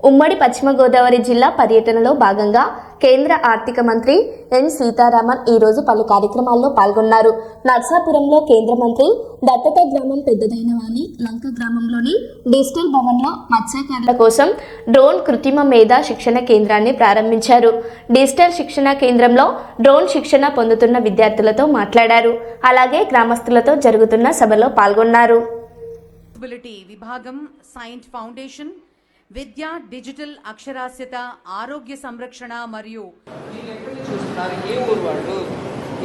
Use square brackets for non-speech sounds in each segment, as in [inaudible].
ఉమ్మడి పశ్చిమ గోదావరి జిల్లా పర్యటనలో భాగంగా కేంద్ర ఆర్థిక మంత్రి ఎన్ సీతారామన్ ఈరోజు పలు కార్యక్రమాల్లో పాల్గొన్నారు. నర్సాపురంలో కేంద్ర మంత్రి దత్తత గ్రామం పెద్దదైన వాణి లంక గ్రామంలోని డిజిటల్ భవన్లో మత్స్యకారుల కోసం డ్రోన్ కృత్రిమ మేధ శిక్షణ కేంద్రాన్ని ప్రారంభించారు. డిజిటల్ శిక్షణ కేంద్రంలో డ్రోన్ శిక్షణ పొందుతున్న విద్యార్థులతో మాట్లాడారు. అలాగే గ్రామస్తులతో జరుగుతున్న సభలో పాల్గొన్నారు. విభాగం సైన్స్ ఫౌండేషన్ విద్య డిజిటల్ అక్షరాస్యత ఆరోగ్య సంరక్షణ మరియు ఏ ఊరు వాళ్ళు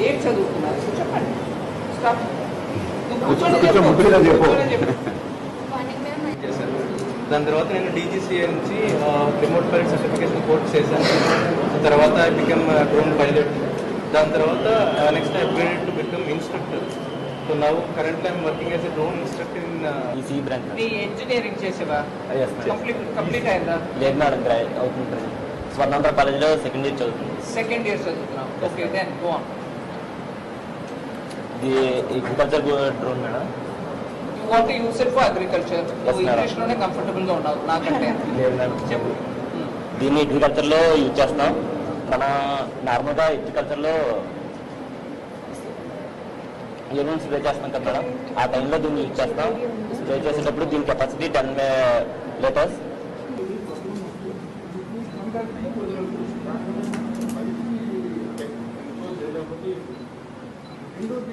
ఏం చదువుతున్నారు? చెప్పండి. దాని తర్వాత నేను డీజీసీఏ నుంచి రిమోట్ పైలట్ సర్టిఫికేషన్ కోర్స్ చేశాను. తర్వాత ఐ బికమ్ డ్రోన్ పైలట్ దాని తర్వాత next I upgraded to become instructor so now currently I'm working as a drone instructor in EC branch నీ ఇంజనీరింగ్ చేసేవా? Yes, madam. కంప్లీట్ కంప్లీట్ అయిందా? లేదు madam గ్రా అవుతుంది స్వర్ణాంధ్ర కాలేజీలో సెకండ్ ఇయర్ చదువుతుంది సెకండ్ ఇయర్ చదువుతున్నావు ఓకే దెన్ గో ఆన్ ఇది agriculture drone madam. You want use it for agriculture నువ్వు madam. ఇంగ్లీష్లోనే కంఫర్టబుల్గా ఉన్నావు నాకంటే. [laughs] లేదు మేడం చెప్పు. దీన్ని అగ్రికల్చర్లో యూజ్ చేస్తాం మన నార్మల్గా అగ్రికల్చర్లో ఎరువులు స్ప్రే చేస్తాం కదా మేడం. ఆ టైంలో దీన్ని యూజ్ చేస్తాం. స్ప్రే చేసేటప్పుడు దీని కెపాసిటీ టెన్ లీటర్స్. ఇండోర్